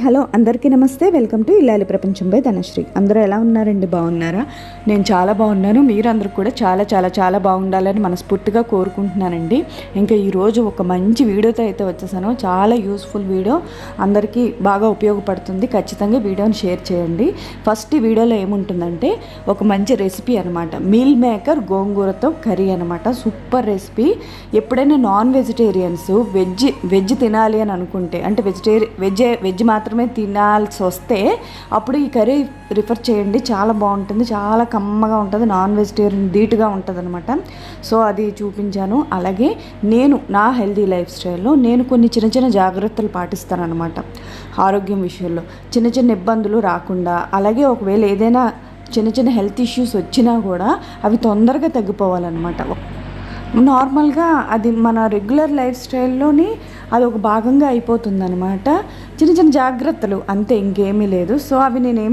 Hi hello అందరికీ నమస్తే. Welcome to ఇల్లాలి ప్రపంచం బై ధనశ్రీ. అందరూ ఎలా ఉన్నారండి? బాగున్నారా? నేను చాలా బాగున్నాను. మీరందరూ కూడా చాలా చాలా చాలా బాగుండాలని మనస్ఫూర్తిగా కోరుకుంటున్నానండి. ఇంకా ఈరోజు ఒక మంచి వీడియోతో అయితే వచ్చేసాను. చాలా యూస్ఫుల్ వీడియో. అందరికీ బాగా ఉపయోగపడుతుంది. ఖచ్చితంగా వీడియోని షేర్ చేయండి. ఫస్ట్ వీడియోలో ఏముంటుందంటే ఒక మంచి రెసిపీ అనమాట మీల్ మేకర్ గోంగూరతో కర్రీ అనమాట సూపర్ రెసిపీ. ఎప్పుడైనా నాన్ వెజిటేరియన్స్ వెజ్ వెజ్ తినాలి అని అనుకుంటే అంటే వెజిటేరియన్ వెజ్ వెజ్ మాత్రం మాత్రమే తినాల్సి వస్తే అప్పుడు ఈ కర్రీ రిఫర్ చేయండి. చాలా బాగుంటుంది. చాలా కమ్మగా ఉంటుంది. నాన్ వెజిటేరియన్ ధీటుగా ఉంటుంది అనమాట సో అది చూపించాను. అలాగే నేను నా హెల్తీ లైఫ్ స్టైల్లో నేను కొన్ని చిన్న చిన్న జాగ్రత్తలు పాటిస్తానన్నమాట. ఆరోగ్యం విషయంలో. చిన్న చిన్న ఇబ్బందులు రాకుండా అలాగే ఒకవేళ ఏదైనా చిన్న చిన్న హెల్త్ ఇష్యూస్ వచ్చినా కూడా అవి తొందరగా తగ్గిపోవాలన్నమాట. నార్మల్గా అది మన రెగ్యులర్ లైఫ్ స్టైల్లోని అది ఒక భాగంగా అయిపోతుందన్నమాట. చిన్న చిన్న జాగ్రత్తలు అంతే ఇంకేమీ లేదు. సో అవి నేను ఏం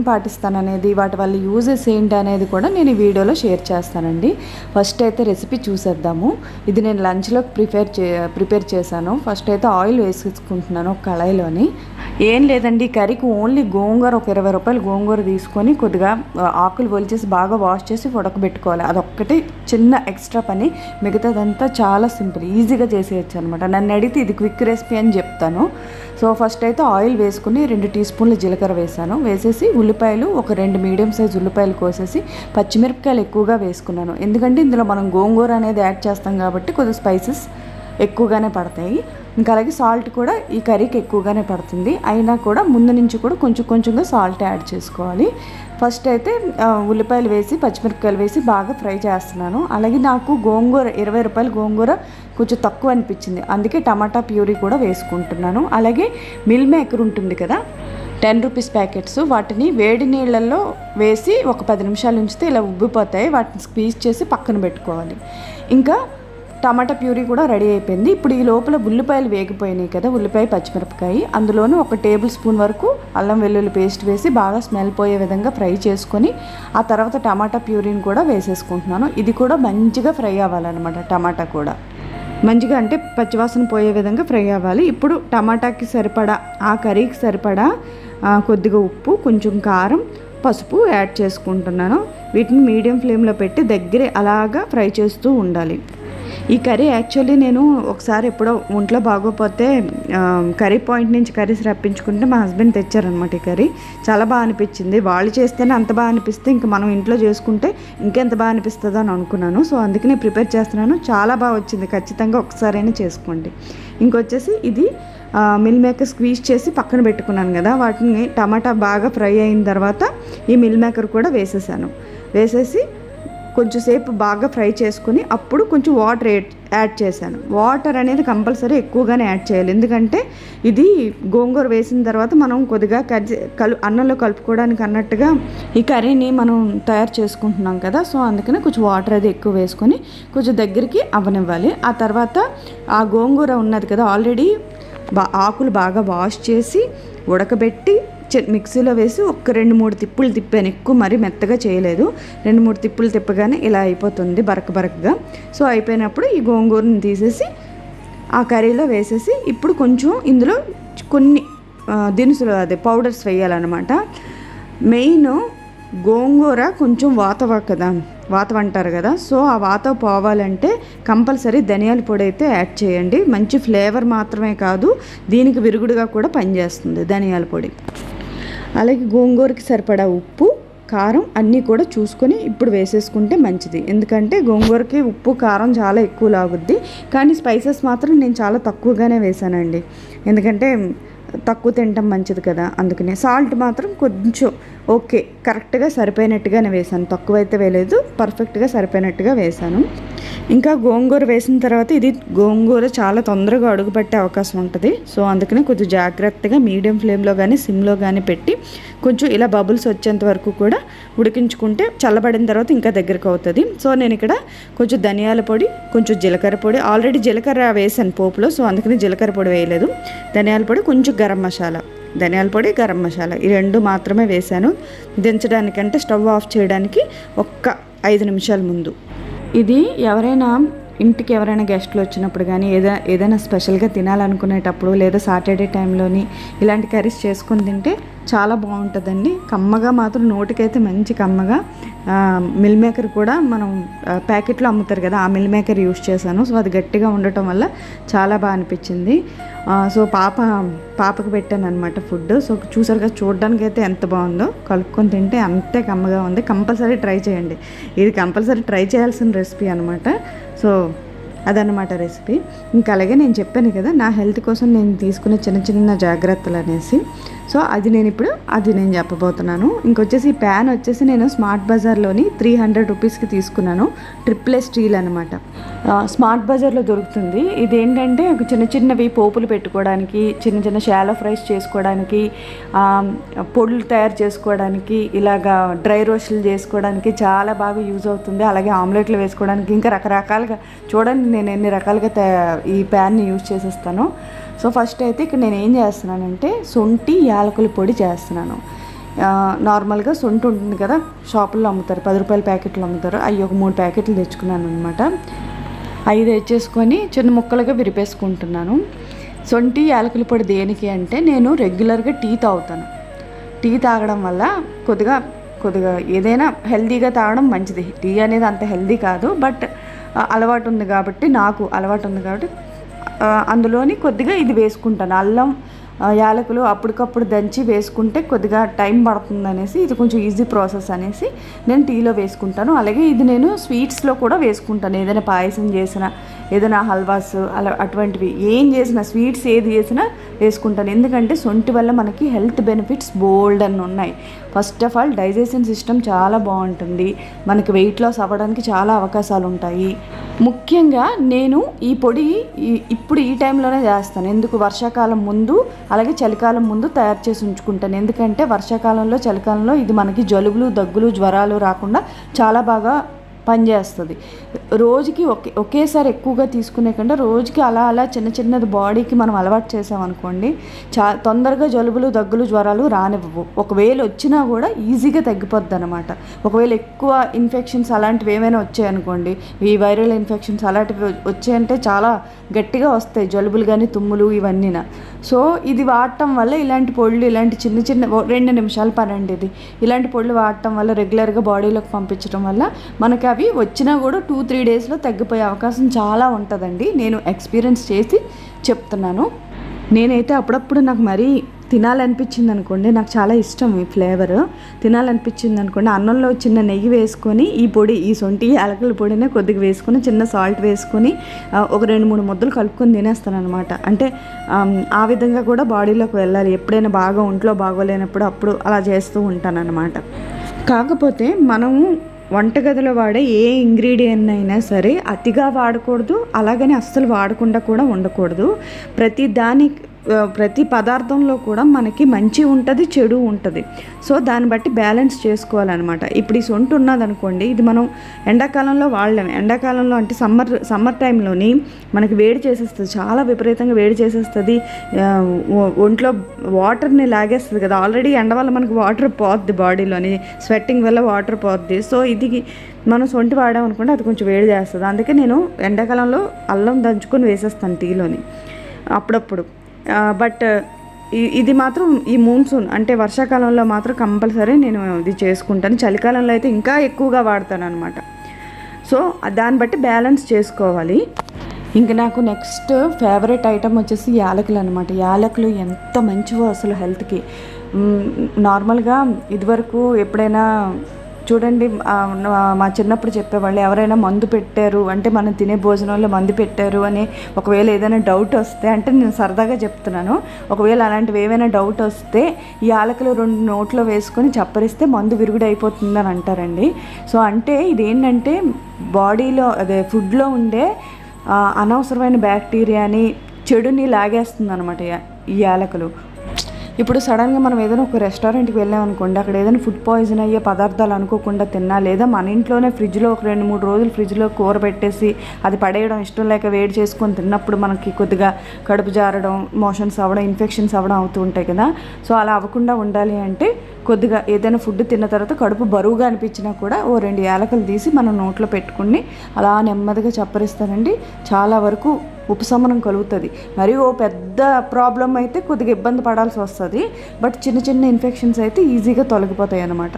వాటి వల్ల యూజెస్ ఏంటి అనేది కూడా నేను ఈ వీడియోలో షేర్ చేస్తానండి. ఫస్ట్ అయితే రెసిపీ చూసేద్దాము. ఇది నేను లంచ్లో ప్రిపేర్ చే ప్రిపేర్ చేశాను. ఫస్ట్ అయితే ఆయిల్ వేసుకుంటున్నాను ఒక కళాయిలోని. ఏం లేదండి కర్రీకి ఓన్లీ గోంగూర ఒక ఇరవై రూపాయలు గోంగూర తీసుకొని కొద్దిగా ఆకులు ఒలిచేసి బాగా వాష్ చేసి ఉడకబెట్టుకోవాలి. అదొక్కటి చిన్న ఎక్స్ట్రా పని మిగతాదంతా చాలా సింపుల్ ఈజీగా చేసేయచ్చు అనమాట నన్ను అడిగితే ఇది క్విక్ రెసిపీ అని చెప్తాను. సో ఫస్ట్ అయితే ఆయిల్ వేసుకుని రెండు టీ స్పూన్ల జీలకర్ర వేసాను. వేసేసి ఉల్లిపాయలు ఒక రెండు మీడియం సైజ్ ఉల్లిపాయలు కోసేసి పచ్చిమిరపకాయలు ఎక్కువగా వేసుకున్నాను. ఎందుకంటే ఇందులో మనం గోంగూర అనేది యాడ్ చేస్తాం కాబట్టి కొద్దిగా స్పైసెస్ ఎక్కువగానే పడతాయి. ఇంకా అలాగే సాల్ట్ కూడా ఈ కర్రీకి ఎక్కువగానే పడుతుంది. అయినా కూడా ముందు నుంచి కూడా కొంచెం కొంచెంగా సాల్ట్ యాడ్ చేసుకోవాలి. ఫస్ట్ అయితే ఉల్లిపాయలు వేసి పచ్చిమిరపకాయలు వేసి బాగా ఫ్రై చేస్తున్నాను. అలాగే నాకు గోంగూర ఇరవై రూపాయలు గోంగూర కొంచెం తక్కువ అనిపించింది. అందుకే టమాటా ప్యూరీ కూడా వేసుకుంటున్నాను. అలాగే మిల్ మేకర్ ఉంటుంది కదా టెన్ రూపీస్ ప్యాకెట్స్. వాటిని వేడి నీళ్ళల్లో వేసి ఒక పది నిమిషాలు ఉంచితే ఇలా ఉబ్బిపోతాయి. వాటిని స్క్వీజ్ చేసి పక్కన పెట్టుకోవాలి. ఇంకా టమాటా ప్యూరీ కూడా రెడీ అయిపోయింది. ఇప్పుడు ఈ లోపల ఉల్లిపాయలు వేగిపోయినాయి కదా ఉల్లిపాయ పచ్చిమిరపకాయ. అందులోనూ ఒక టేబుల్ స్పూన్ వరకు అల్లం వెల్లుల్లి పేస్ట్ వేసి బాగా స్మెల్ పోయే విధంగా ఫ్రై చేసుకొని ఆ తర్వాత టమాటా ప్యూరీని కూడా వేసేసుకుంటున్నాను. ఇది కూడా మంచిగా ఫ్రై అవ్వాలన్నమాట టమాటా కూడా. మంచిగా అంటే పచ్చివాసన పోయే విధంగా ఫ్రై అవ్వాలి. ఇప్పుడు టమాటాకి సరిపడా ఆ కర్రీకి సరిపడా కొద్దిగా ఉప్పు కొంచెం కారం పసుపు యాడ్ చేసుకుంటున్నాను. వీటిని మీడియం ఫ్లేమ్లో పెట్టి దగ్గరే అలాగా ఫ్రై చేస్తూ ఉండాలి. ఈ కర్రీ యాక్చువల్లీ నేను ఒకసారి ఎప్పుడో ఒంట్లో బాగోపోతే కర్రీ పాయింట్ నుంచి కర్రీస్ రప్పించుకుంటే మా హస్బెండ్ తెచ్చారనమాట ఈ కర్రీ. చాలా బాగా అనిపించింది. వాళ్ళు చేస్తేనే అంత బాగా అనిపిస్తే ఇంకా మనం ఇంట్లో చేసుకుంటే ఇంకెంత బాగా అనిపిస్తుందో అని అనుకున్నాను. సో అందుకనే ప్రిపేర్ చేస్తున్నాను. చాలా బాగా వచ్చింది. ఖచ్చితంగా ఒకసారైనా చేసుకోండి. ఇంకొచ్చేసి ఇది మిల్ మేకర్ స్క్వీజ్ చేసి పక్కన పెట్టుకున్నాను కదా వాటిని టమాటా బాగా ఫ్రై అయిన తర్వాత ఈ మిల్ మేకర్ కూడా వేసేసాను. వేసేసి కొంచెంసేపు బాగా ఫ్రై చేసుకుని అప్పుడు కొంచెం వాటర్ యాడ్ చేశాను. వాటర్ అనేది కంపల్సరీ ఎక్కువగానే యాడ్ చేయాలి. ఎందుకంటే ఇది గోంగూర వేసిన తర్వాత మనం కొద్దిగా కజ్జి కలు అన్నంలో కలుపుకోవడానికి అన్నట్టుగా ఈ కర్రీని మనం తయారు చేసుకుంటున్నాం కదా. సో అందుకని కొంచెం వాటర్ అది ఎక్కువ వేసుకొని కొంచెం దగ్గరికి అవ్వనివ్వాలి ఆ తర్వాత ఆ గోంగూర ఉన్నది కదా ఆల్రెడీ బా ఆకులు బాగా వాష్ చేసి ఉడకబెట్టి మిక్సీలో వేసి ఒక రెండు మూడు తిప్పులు తిప్పాను. ఎక్కువ మరీ మెత్తగా చేయలేదు. రెండు మూడు తిప్పులు తిప్పగానే ఇలా అయిపోతుంది బరక బరకగా. సో అయిపోయినప్పుడు ఈ గోంగూరని తీసేసి ఆ కర్రీలో వేసేసి ఇప్పుడు కొంచెం ఇందులో కొన్ని దినుసులు అదే పౌడర్స్ వేయాలన్నమాట. మెయిన్ గోంగూర కొంచెం వాతవ కదా వాతం అంటారు కదా. సో ఆ వాత పోవాలంటే కంపల్సరీ ధనియాల పొడి అయితే యాడ్ చేయండి. మంచి ఫ్లేవర్ మాత్రమే కాదు దీనికి విరుగుడుగా కూడా పనిచేస్తుంది ధనియాల పొడి. అలాగే గోంగూరకి సరిపడా ఉప్పు కారం అన్నీ కూడా చూసుకొని ఇప్పుడు వేసేసుకుంటే మంచిది. ఎందుకంటే గోంగూరకి ఉప్పు కారం చాలా ఎక్కువ లాగుద్ది. కానీ స్పైసెస్ మాత్రం నేను చాలా తక్కువగానే వేసానండి. ఎందుకంటే తక్కువ తినటం మంచిది కదా అందుకనే. సాల్ట్ మాత్రం కొంచెం ఓకే కరెక్ట్గా సరిపోయినట్టుగానే వేసాను తక్కువ అయితే వేయలేదు పర్ఫెక్ట్గా సరిపోయినట్టుగా వేసాను ఇంకా గోంగూర వేసిన తర్వాత ఇది గోంగూర చాలా తొందరగా అడుగుపెట్టే అవకాశం ఉంటుంది. సో అందుకనే కొంచెం జాగ్రత్తగా మీడియం ఫ్లేమ్లో కానీ సిమ్లో కానీ పెట్టి కొంచెం ఇలా బబుల్స్ వచ్చేంత వరకు కూడా ఉడికించుకుంటే చల్లబడిన తర్వాత ఇంకా దగ్గరకు అవుతుంది. సో నేను ఇక్కడ కొంచెం ధనియాల పొడి కొంచెం జీలకర్ర పొడి ఆల్రెడీ జీలకర్ర వేసాను పోపులో. సో అందుకని జీలకర్ర పొడి వేయలేదు. ధనియాల పొడి కొంచెం గరం మసాలా. ధనియాల పొడి గరం మసాలా. ఈ రెండు మాత్రమే వేశాను. దించడానికంటే స్టవ్ ఆఫ్ చేయడానికి ఒక్క ఐదు నిమిషాల ముందు. ఇది ఎవరైనా ఇంటికి ఎవరైనా గెస్ట్లు వచ్చినప్పుడు కానీ ఏదైనా ఏదైనా స్పెషల్గా తినాలనుకునేటప్పుడు లేదా సాటర్డే టైంలోని ఇలాంటి కర్రీస్ చేసుకొని తింటే చాలా బాగుంటుందండి. కమ్మగా మాత్రం నోటికైతే మంచి కమ్మగా మిల్ మేకర్ కూడా మనం ప్యాకెట్లో అమ్ముతారు కదా ఆ మిల్ మేకర్ యూస్ చేశాను. సో అది గట్టిగా ఉండటం వల్ల చాలా బాగా అనిపించింది. సో పాప పాపకు పెట్టాను అనమాట ఫుడ్ సో చూసారుగా చూడడానికి అయితే ఎంత బాగుందో. కలుపుకొని తింటే అంతే కమ్మగా ఉంది. కంపల్సరీ ట్రై చేయండి. ఇది కంపల్సరీ ట్రై చేయాల్సిన రెసిపీ అనమాట సో అదనమాట రెసిపీ. ఇంకా అలాగే నేను చెప్పాను కదా నా హెల్త్ కోసం నేను తీసుకునే చిన్న చిన్న జాగ్రత్తలు అనేసి సో అది నేను ఇప్పుడు అది నేను చెప్పబోతున్నాను. ఇంకొచ్చేసి ఈ ప్యాన్ వచ్చేసి నేను స్మార్ట్ బజార్లోని త్రీ హండ్రెడ్ రూపీస్కి తీసుకున్నాను. ట్రిప్లే స్టీల్ అనమాట స్మార్ట్ బజార్లో దొరుకుతుంది. ఇది ఏంటంటే ఒక చిన్న చిన్నవి పోపులు పెట్టుకోవడానికి చిన్న చిన్న షాలో ఫ్రైస్ చేసుకోవడానికి పొడులు తయారు చేసుకోవడానికి ఇలాగా డ్రై రోస్టులు చేసుకోవడానికి చాలా బాగా యూజ్ అవుతుంది. అలాగే ఆమ్లెట్లు వేసుకోవడానికి ఇంకా రకరకాలుగా చూడండి నేను ఎన్ని రకాలుగా ఈ ప్యాన్ని యూజ్ చేసేస్తాను. సో ఫస్ట్ అయితే ఇక్కడ నేను ఏం చేస్తున్నానంటే సొంటి యాలకుల పొడి చేస్తున్నాను. నార్మల్గా సొంటి ఉంటుంది కదా షాపుల్లో అమ్ముతారు పది రూపాయల ప్యాకెట్లు అమ్ముతారు. అవి ఒక మూడు ప్యాకెట్లు తెచ్చుకున్నాను అనమాట అవి తెచ్చేసుకొని చిన్న ముక్కలుగా విరిపేసుకుంటున్నాను. సొంటి యాలకుల పొడి దేనికి అంటే నేను రెగ్యులర్గా టీ తాగుతాను. టీ తాగడం వల్ల కొద్దిగా కొద్దిగా ఏదైనా హెల్తీగా తాగడం మంచిది. టీ అనేది అంత హెల్తీ కాదు బట్ అలవాటు ఉంది కాబట్టి నాకు అలవాటు ఉంది కాబట్టి అందులోని కొద్దిగా ఇది వేసుకుంటాను. అల్లం యాలకులు అప్పటికప్పుడు దంచి వేసుకుంటే కొద్దిగా టైం పడుతుంది అనేసి ఇది కొంచెం ఈజీ ప్రాసెస్ అనేసి నేను టీలో వేసుకుంటాను. అలాగే ఇది నేను స్వీట్స్లో కూడా వేసుకుంటాను. ఏదైనా పాయసం చేసినా ఏదైనా హల్వాస్ అలా అటువంటివి ఏం చేసినా స్వీట్స్ ఏది చేసినా వేసుకుంటాను. ఎందుకంటే సొంటి వల్ల మనకి హెల్త్ బెనిఫిట్స్ బోల్డ్ అని ఉన్నాయి. First of all digestion system చాలా బాగుంటుంది. మనకి వెయిట్ లాస్ అవ్వడానికి చాలా అవకాశాలు ఉంటాయి ముఖ్యంగా నేను ఈ పొడి ఈ- ఇప్పుడు ఈ టైంలోనే చేస్తాను. ఎందుకు? వర్షాకాలం ముందు అలాగే చలికాలం ముందు తయారు చేసి ఉంచుకుంటాను. ఎందుకంటే వర్షాకాలంలో చలికాలంలో ఇది మనకి జలుబులు దగ్గులు జ్వరాలు రాకుండా చాలా బాగా పనిచేస్తుంది. రోజుకి ఒకే ఒకేసారి ఎక్కువగా తీసుకునే కంటే రోజుకి అలా అలా చిన్న చిన్నది బాడీకి మనం అలవాటు చేసామనుకోండి చా తొందరగా జలుబులు దగ్గులు జ్వరాలు రానివ్వవు. ఒకవేళ వచ్చినా కూడా ఈజీగా తగ్గిపోద్ది అనమాట ఒకవేళ ఎక్కువ ఇన్ఫెక్షన్స్ అలాంటివి ఏమైనా వచ్చాయనుకోండి ఈ వైరల్ ఇన్ఫెక్షన్స్ అలాంటివి వచ్చాయంటే చాలా గట్టిగా వస్తాయి జలుబులు కానీ తుమ్ములు ఇవన్నీనా. సో ఇది వాడటం వల్ల ఇలాంటి పొళ్ళు ఇలాంటి చిన్న చిన్న రెండు నిమిషాలు పనండి ఇది. ఇలాంటి పొళ్ళు వాడటం వల్ల రెగ్యులర్గా బాడీలోకి పంపించడం వల్ల మనకి అవి వచ్చినా కూడా టూ త్రీ డేస్లో తగ్గిపోయే అవకాశం చాలా ఉంటుందండి. నేను ఎక్స్పీరియన్స్ చేసి చెప్తున్నాను. నేనైతే అప్పుడప్పుడు నాకు మరీ తినాలనిపించింది అనుకోండి నాకు చాలా ఇష్టం ఈ ఫ్లేవర్ తినాలనిపించింది అనుకోండి అన్నంలో చిన్న నెయ్యి వేసుకొని ఈ పొడి ఈ సొంటి యాలకుల పొడినే కొద్దిగా వేసుకొని చిన్న సాల్ట్ వేసుకొని ఒక రెండు మూడు ముద్దలు కలుపుకొని తినేస్తాను అనమాట అంటే ఆ విధంగా కూడా బాడీలోకి వెళ్ళాలి. ఎప్పుడైనా బాగా ఒంట్లో బాగోలేనప్పుడు అప్పుడు అలా చేస్తూ ఉంటాను అనమాట కాకపోతే మనము వంటగదిలో వాడే ఏ ఇంగ్రీడియంట్ అయినా సరే అతిగా వాడకూడదు అలాగని అస్సలు వాడకుండా కూడా ఉండకూడదు. ప్రతి దాని ప్రతి పదార్థంలో కూడా మనకి మంచి ఉంటుంది చెడు ఉంటుంది. సో దాన్ని బట్టి బ్యాలెన్స్ చేసుకోవాలన్నమాట. ఇప్పుడు ఈ సొంట ఉన్నదనుకోండి ఇది మనం ఎండాకాలంలో వాడలేము. ఎండాకాలంలో అంటే సమ్మర్ సమ్మర్ టైంలోని మనకి వేడి చేసేస్తుంది చాలా విపరీతంగా వేడి చేసేస్తుంది. ఒంట్లో వాటర్ని లాగేస్తుంది కదా. ఆల్రెడీ ఎండ వల్ల మనకి వాటర్ పోద్ది బాడీలోని స్వెట్టింగ్ వల్ల వాటర్ పోద్ది. సో ఇది మనం సొంటి వాడాం అనుకుంటే అది కొంచెం వేడి చేస్తుంది. అందుకే నేను ఎండాకాలంలో అల్లం దంచుకొని వేసేస్తాను టీలోని అప్పుడప్పుడు. బట్ ఇది మాత్రం ఈ మూన్సూన్ అంటే వర్షాకాలంలో మాత్రం కంపల్సరీ నేను ఇది చేసుకుంటాను. చలికాలంలో అయితే ఇంకా ఎక్కువగా వాడతాను అనమాట సో దాన్ని బట్టి బ్యాలెన్స్ చేసుకోవాలి. ఇంక నాకు నెక్స్ట్ ఫేవరెట్ ఐటమ్ వచ్చేసి యాలకులు అనమాట యాలకులు ఎంత మంచివో అసలు హెల్త్కి. నార్మల్గా ఇదివరకు ఎప్పుడైనా చూడండి మా చిన్నప్పుడు చెప్పేవాళ్ళు ఎవరైనా మందు పెట్టారు అంటే మనం తినే భోజనంలో మందు పెట్టారు అని ఒకవేళ ఏదైనా డౌట్ వస్తే అంటే నేను సరదాగా చెప్తున్నాను ఒకవేళ అలాంటివి ఏమైనా డౌట్ వస్తే ఈ యాలకులు రెండు నోట్లో వేసుకొని చప్పరిస్తే మందు విరుగుడు అయిపోతుందని అంటారండి. సో అంటే ఇదేంటంటే బాడీలో అదే ఫుడ్లో ఉండే అనవసరమైన బ్యాక్టీరియాని చెడుని లాగేస్తుంది అనమాట ఈ యాలకులు. ఇప్పుడు సడన్గా మనం ఏదైనా ఒక రెస్టారెంట్కి వెళ్ళామనుకోండి అక్కడ ఏదైనా ఫుడ్ పాయిజన్ అయ్యే పదార్థాలు అనుకోకుండా తిన్నా లేదా మన ఇంట్లోనే ఫ్రిడ్జ్లో ఒక రెండు మూడు రోజులు ఫ్రిడ్జ్లో కూర పెట్టేసి అది పడేయడం ఇష్టం లేక వేడి చేసుకొని తిన్నప్పుడు మనకి కొద్దిగా కడుపు జారడం మోషన్స్ అవ్వడం ఇన్ఫెక్షన్స్ అవ్వడం అవుతూ ఉంటాయి కదా. సో అలా అవ్వకుండా ఉండాలి అంటే కొద్దిగా ఏదైనా ఫుడ్ తిన్న తర్వాత కడుపు బరువుగా అనిపించినా కూడా ఓ రెండు యాలకలు తీసి మనం నోట్లో పెట్టుకుని అలా నెమ్మదిగా చప్పరిస్తానండి చాలా వరకు ఉపశమనం కలుగుతుంది. మరి ఓ పెద్ద ప్రాబ్లం అయితే కొద్దిగా ఇబ్బంది పడాల్సి వస్తుంది. బట్ చిన్న చిన్న ఇన్ఫెక్షన్స్ అయితే ఈజీగా తొలగిపోతాయి అన్నమాట.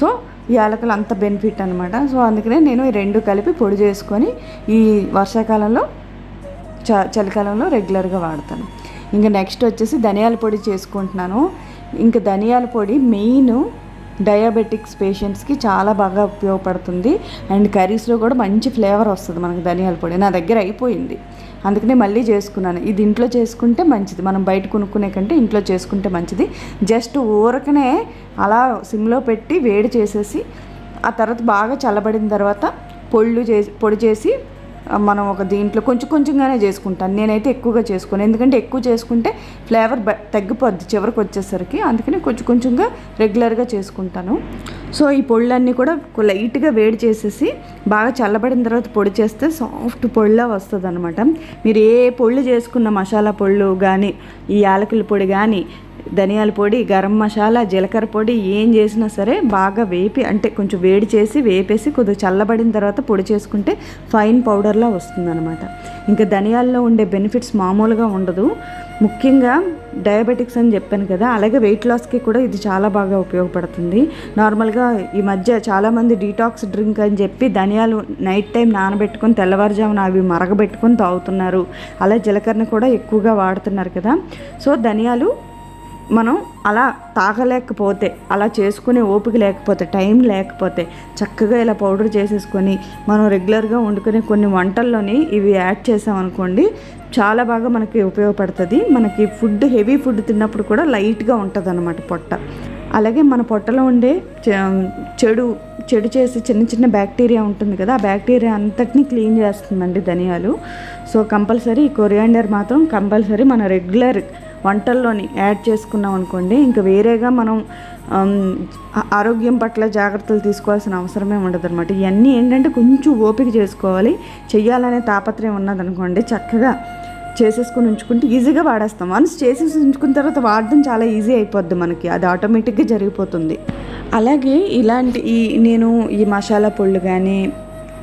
సో ఈ యాలకులు అంత బెనిఫిట్ అనమాట సో అందుకనే నేను ఈ రెండు కలిపి పొడి చేసుకొని ఈ వర్షాకాలంలో చ చలికాలంలో రెగ్యులర్గా వాడతాను. ఇంకా నెక్స్ట్ వచ్చేసి ధనియాల పొడి చేసుకుంటున్నాను. ఇంకా ధనియాల పొడి మెయిన్ డయాబెటిక్స్ పేషెంట్స్కి చాలా బాగా ఉపయోగపడుతుంది. అండ్ కర్రీస్లో కూడా మంచి ఫ్లేవర్ వస్తుంది మనకు ధనియాల పొడి. నా దగ్గర అయిపోయింది. అందుకనే మళ్ళీ చేసుకున్నాను. ఇది ఇంట్లో చేసుకుంటే మంచిది. మనం బయట కొనుక్కునే కంటే ఇంట్లో చేసుకుంటే మంచిది. జస్ట్ ఊరకనే అలా సిమ్లో పెట్టి వేడి చేసేసి ఆ తర్వాత బాగా చల్లబడిన తర్వాత పొళ్ళు చేసి పొడి చేసి మనం ఒక దీంట్లో కొంచెం కొంచెంగానే చేసుకుంటాను. నేనైతే ఎక్కువగా చేసుకోను. ఎందుకంటే ఎక్కువ చేసుకుంటే ఫ్లేవర్ తగ్గిపోద్ది చివరికి వచ్చేసరికి అందుకని కొంచెం కొంచెంగా రెగ్యులర్గా చేసుకుంటాను. సో ఈ పొళ్ళన్నీ కూడా లైట్గా వేడి చేసేసి బాగా చల్లబడిన తర్వాత పొడి చేస్తే సాఫ్ట్ పొడిలా వస్తుంది అనమాట మీరు ఏ పొళ్ళు చేసుకున్న మసాలా పొళ్ళు కానీ ఈ యాలకుల పొడి కానీ ధనియాల పొడి గరం మసాలా జీలకర్ర పొడి ఏం చేసినా సరే బాగా వేపి అంటే కొంచెం వేడి చేసి వేపేసి కొద్దిగా చల్లబడిన తర్వాత పొడి చేసుకుంటే ఫైన్ పౌడర్లా వస్తుందన్నమాట. ఇంకా ధనియాల్లో ఉండే బెనిఫిట్స్ మామూలుగా ఉండదు. ముఖ్యంగా డయాబెటిక్స్ అని చెప్పాను కదా అలాగే వెయిట్ లాస్కి కూడా ఇది చాలా బాగా ఉపయోగపడుతుంది. నార్మల్గా ఈ మధ్య చాలామంది డీటాక్స్ డ్రింక్ అని చెప్పి ధనియాలు నైట్ టైం నానబెట్టుకొని తెల్లవారుజామున అవి మరగబెట్టుకొని తాగుతున్నారు. అలా జీలకర్ర కూడా ఎక్కువగా వాడుతున్నారు కదా. సో ధనియాలు మనం అలా తాగలేకపోతే అలా చేసుకునే ఓపిక లేకపోతే టైం లేకపోతే చక్కగా ఇలా పౌడర్ చేసేసుకొని మనం రెగ్యులర్గా వండుకునే కొన్ని వంటల్లోని ఇవి యాడ్ చేసామనుకోండి చాలా బాగా మనకి ఉపయోగపడుతుంది. మనకి ఫుడ్ హెవీ ఫుడ్ తిన్నప్పుడు కూడా లైట్గా ఉంటుంది అనమాట పొట్ట. అలాగే మన పొట్టలో ఉండే చెడు చెడు చేసే చిన్న చిన్న బ్యాక్టీరియా ఉంటుంది కదా ఆ బ్యాక్టీరియా అంతటినీ క్లీన్ చేస్తుందండి ధనియాలు. సో కంపల్సరీ కొరియాండర్ మాత్రం కంపల్సరీ మన రెగ్యులర్ వంటల్లోని యాడ్ చేసుకున్నాం అనుకోండి ఇంకా వేరేగా మనం ఆరోగ్యం పట్ల జాగ్రత్తలు తీసుకోవాల్సిన అవసరమే ఉండదు అనమాట ఇవన్నీ ఏంటంటే కొంచెం ఓపిక చేసుకోవాలి. చెయ్యాలనే తాపత్రయం ఉన్నదనుకోండి చక్కగా చేసేసుకుని ఉంచుకుంటే ఈజీగా వాడేస్తాం. వన్స్ చేసేసి ఉంచుకున్న తర్వాత వాడడం చాలా ఈజీ అయిపోద్ది మనకి. అది ఆటోమేటిక్గా జరిగిపోతుంది. అలాగే ఇలాంటి ఈ నేను ఈ మసాలా పొళ్ళు కానీ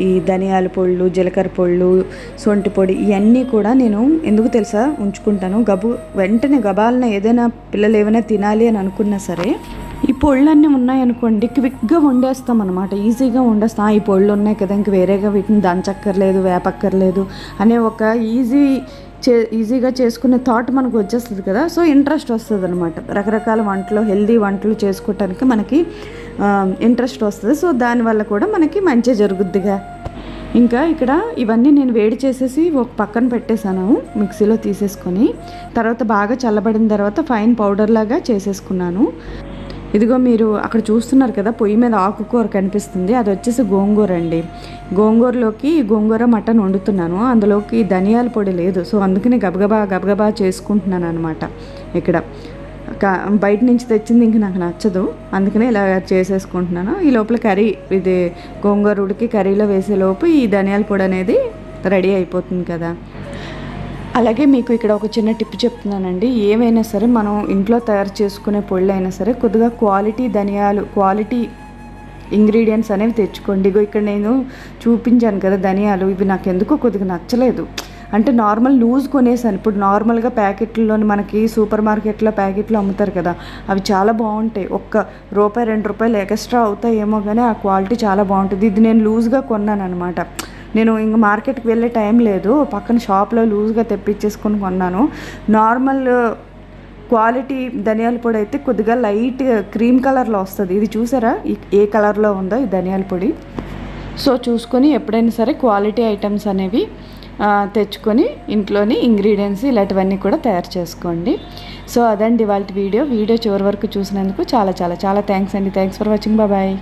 ఈ ధనియాల పొళ్ళు జీలకర్ర పొళ్ళు సొంటి పొడి ఇవన్నీ కూడా నేను ఎందుకు తెలుసా ఉంచుకుంటాను? గబు వెంటనే గబాలన ఏదైనా పిల్లలు ఏమైనా తినాలి అని అనుకున్నా సరే ఈ పొళ్ళన్నీ ఉన్నాయనుకోండి క్విక్గా వండేస్తాం అనమాట ఈజీగా వండేస్తాం. ఈ పొళ్ళు ఉన్నాయి కదా ఇంక వేరేగా వీటిని దంచక్కర్లేదు వేపక్కర్లేదు అనే ఒక ఈజీ చే ఈజీగా చేసుకునే థాట్ మనకు వచ్చేస్తుంది కదా. సో ఇంట్రెస్ట్ వస్తుంది అనమాట రకరకాల వంటలు హెల్దీ వంటలు చేసుకోవటానికి మనకి ఇంట్రెస్ట్ వస్తుంది. సో దానివల్ల కూడా మనకి మంచి జరుగుద్దిగా. ఇంకా ఇక్కడ ఇవన్నీ నేను వేడి చేసేసి ఒక పక్కన పెట్టేశాను మిక్సీలో తీసేసుకొని. తర్వాత బాగా చల్లబడిన తర్వాత ఫైన్ పౌడర్ లాగా చేసేసుకున్నాను. ఇదిగో మీరు అక్కడ చూస్తున్నారు కదా పొయ్యి మీద ఆకుకూర కనిపిస్తుంది. అది వచ్చేసి గోంగూర అండి. గోంగూరలోకి గోంగూర మటన్ వండుతున్నాను. అందులోకి ధనియాల పొడి లేదు. సో అందుకని గబగబా గబగబా చేసుకుంటున్నాను అనమాట ఇక్కడ. బయట నుంచి తెచ్చింది ఇంక నాకు నచ్చదు. అందుకనే ఇలా చేసేసుకుంటున్నాను. ఈ లోపల కర్రీ ఇది గోంగూర ఉడికి కర్రీలో వేసే లోపు ఈ ధనియాల పొడి అనేది రెడీ అయిపోతుంది కదా. అలాగే మీకు ఇక్కడ ఒక చిన్న టిప్ చెప్తున్నానండి. ఏమైనా సరే మనం ఇంట్లో తయారు చేసుకునే పొళ్ళు అయినా సరే కొద్దిగా క్వాలిటీ ధనియాలు క్వాలిటీ ఇంగ్రీడియంట్స్ అనేవి తెచ్చుకోండి. ఇగో ఇక్కడ నేను చూపించాను కదా ధనియాలు. ఇవి నాకు ఎందుకో కొద్దిగా నచ్చలేదు. అంటే నార్మల్ లూజ్ కొనేసాను. ఇప్పుడు నార్మల్గా ప్యాకెట్లలోని మనకి సూపర్ మార్కెట్లో ప్యాకెట్లు అమ్ముతారు కదా అవి చాలా బాగుంటాయి. ఒక్క రూపాయి రెండు రూపాయలు ఎక్స్ట్రా అవుతాయేమో కానీ ఆ క్వాలిటీ చాలా బాగుంటుంది. ఇది నేను లూజ్గా కొన్నాను అనమాట నేను ఇంక మార్కెట్కి వెళ్ళే టైం లేదు. పక్కన షాప్లో లూజ్గా తెప్పించేసుకొని కొన్నాను. నార్మల్ క్వాలిటీ ధనియాల పొడి అయితే కొద్దిగా లైట్ క్రీమ్ కలర్లో వస్తుంది. ఇది చూసారా? ఏ కలర్లో ఉందో ఈ ధనియాల పొడి. సో చూసుకొని ఎప్పుడైనా సరే క్వాలిటీ ఐటమ్స్ అనేవి తెచ్చుకొని ఇంట్లోని ఇంగ్రీడియంట్స్ ఇలాంటివన్నీ కూడా తయారు చేసుకోండి. సో అదండి వాళ్ళ వీడియో. వీడియో చివరి వరకు చూసినందుకు చాలా చాలా చాలా థ్యాంక్స్ అండి. Thanks for watching. బాయ్.